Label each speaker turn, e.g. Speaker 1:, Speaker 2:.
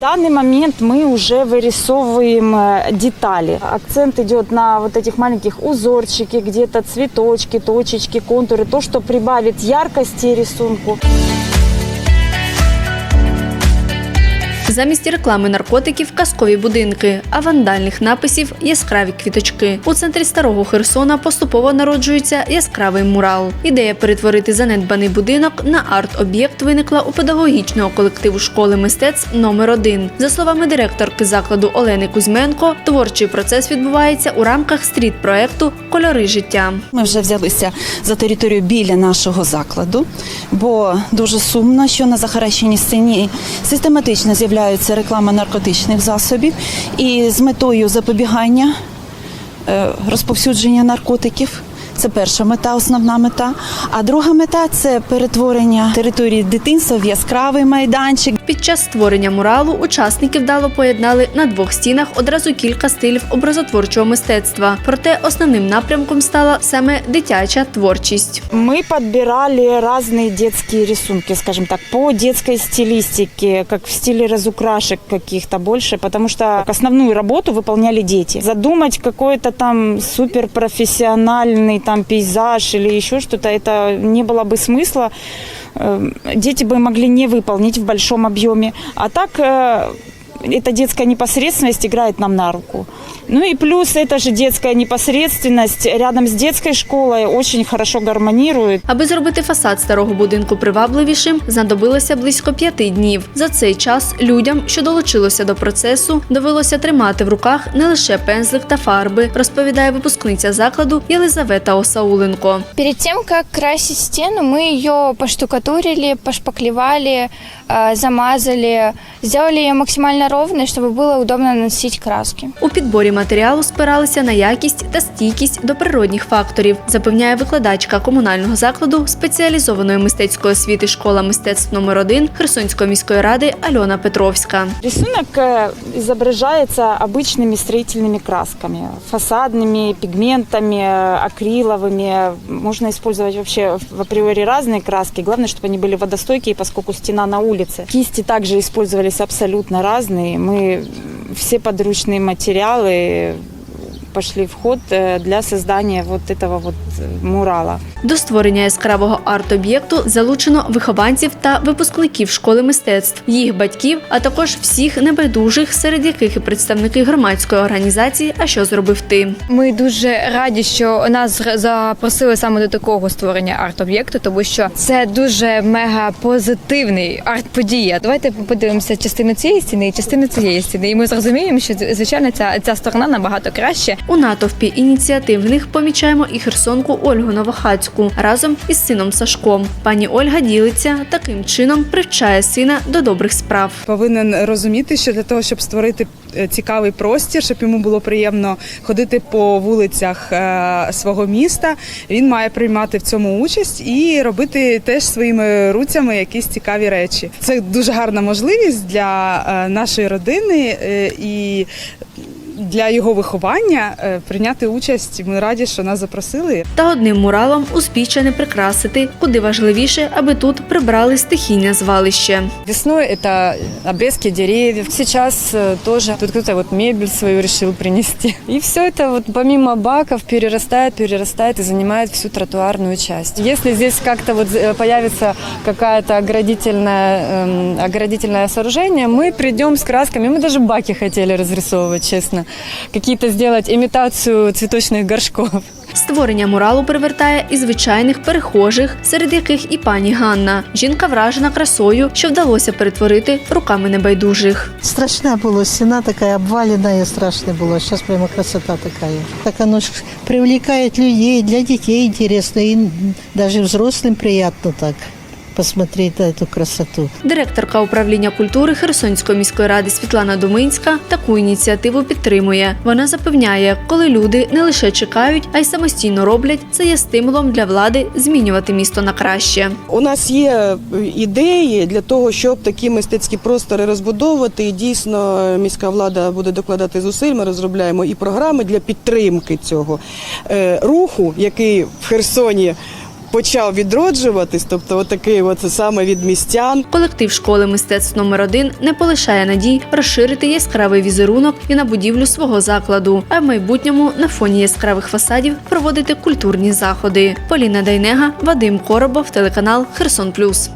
Speaker 1: В данный момент мы уже вырисовываем э, детали. Акцент идет на вот этих маленьких узорчики, где-то цветочки, точечки, контуры, то, что прибавит яркости рисунку.
Speaker 2: Замість реклами наркотиків казкові будинки, а вандальних написів яскраві квіточки. У центрі старого Херсона поступово народжується яскравий мурал. Ідея перетворити занедбаний будинок на арт-об'єкт виникла у педагогічного колективу школи мистецтв номер 1 За словами директорки закладу Олени Кузьменко, творчий процес відбувається у рамках стріт-проекту Кольори життя.
Speaker 3: Ми вже взялися за територію біля нашого закладу, бо дуже сумно, що на захаращеній сцені систематично з'являється реклама наркотичних засобів і з метою запобігання е, розповсюдження наркотиків. Це перша мета, основна мета. А друга мета це перетворення території дитинства в яскравий майданчик,
Speaker 2: Під час створення муралу учасники вдало поєднали на двох стінах одразу кілька стилів образотворчого мистецтва. Проте основним напрямком стала саме дитяча творчість.
Speaker 1: Мы подбирали разные детские рисунки, скажем так, по детской стилистике, как в стиле разукрашек каких-то больше, потому что основную работу выполняли дети. Задумать какой-то там суперпрофессиональный там пейзаж или еще что-то, это не было бы смысла. Э, Дети бы могли не выполнить в большом объеме. А так э, эта детская непосредственность играет нам на руку. Ну и плюс эта же детская непосредственность рядом с детской школой очень хорошо гармонирует.
Speaker 2: Аби зробити фасад старого будинку привабливішим, знадобилося близько п'яти днів. За цей час людям, що долучилося до процесу, довелося тримати в руках не лише пензлик та фарби, розповідає випускниця закладу Єлизавета Осауленко.
Speaker 4: Перед тем, как красить стену, мы ее поштукатурили, пошпаклевали, э, замазали, сделали ее максимально ровной, чтобы было удобно наносить краски.
Speaker 2: У підборі матеріалу спиралися на якість та стійкість до природних факторів, запевняє викладачка комунального закладу спеціалізованої мистецької освіти школа мистецтв номер 1 Херсонської міської ради Альона Петровська.
Speaker 1: Рисунок э, изображается обычными строительными красками, фасадными, пигментами, э, акриловыми. Можно использовать вообще в априори разные краски. Главное, чтобы они были водостойкие, поскольку стена на улице. Кисти также использовались абсолютно разные. Мы все подручные материалы пошли в ход э, для создания вот этого вот э, мурала.
Speaker 2: До створення яскравого арт-об'єкту залучено вихованців та випускників школи мистецтв, їх батьків, а також всіх небайдужих, серед яких і представники громадської організації. А що зробив ти?
Speaker 5: Ми дуже раді, що нас зр- запросили саме до такого створення арт-об'єкту, тому що це дуже мега позитивний арт-подія. Давайте подивимося частину цієї стіни і частину цієї стіни. І ми зрозуміємо, що звичайно ця, ця сторона набагато краще.
Speaker 2: У натовпі ініціативних помічаємо і херсонку Ольгу Новохацьку разом із сином Сашком. Пані Ольга ділиться таким чином, привчає сина до добрих справ.
Speaker 6: повинен розуміти, що для того, щоб створити е, цікавий простір, щоб йому було приємно ходити по вулицях е, свого міста, він має приймати в цьому участь і робити теж своїми руцями якісь цікаві речі. Це дуже гарна можливість для е, нашої родини і Для його виховання е, прийняти участь. Ми раді, що нас запросили.
Speaker 2: Та одним муралом успіччя не прикрасити, куди важливіше, аби тут прибрали стихійне звалище.
Speaker 7: Весной это обрезки деревьев. Сейчас э, тоже тут кто-то вот мебель свою решил принести. И все это вот помимо баков перерастает, перерастает и занимает всю тротуарную часть. Если здесь как-то вот э, появится какая-то оградительная, эм, оградительное сооружение, мы придем с красками. Мы даже баки хотели разрисовывать, честно. Какие-то сделать имитацию цветочных горшков.
Speaker 2: Створення муралу привертає і звичайних перехожих, серед яких і пані Ганна. Жінка вражена красою, що вдалося перетворити руками небайдужих.
Speaker 8: Страшна была стена такая обваленная, страшная была. Сейчас прямо красота такая. Так оно ж привлекает людей, для детей интересно, и даже взрослым приятно так посмотреть на эту красоту.
Speaker 2: Директорка управління культури Херсонської міської ради Світлана Думинська таку ініціативу підтримує. Вона запевняє, коли люди не лише чекають, а й самостійно роблять, це є стимулом для влади змінювати місто на краще.
Speaker 9: У нас є е, ідеї для того, щоб такі мистецькі простори розбудовувати. І дійсно міська влада буде докладати зусиль. Ми розробляємо і програми для підтримки цього е, руху, який в Херсоні почав відроджуватись. Тобто, отакий от саме від містян.
Speaker 2: Колектив школи мистецтв номер 1 не полишає надій розширити яскравий візерунок і на будівлю свого закладу, а в майбутньому на фоні яскравих фасадів проводити культурні заходи. Поліна Дайнега, Вадим Коробов, телеканал Херсон Плюс.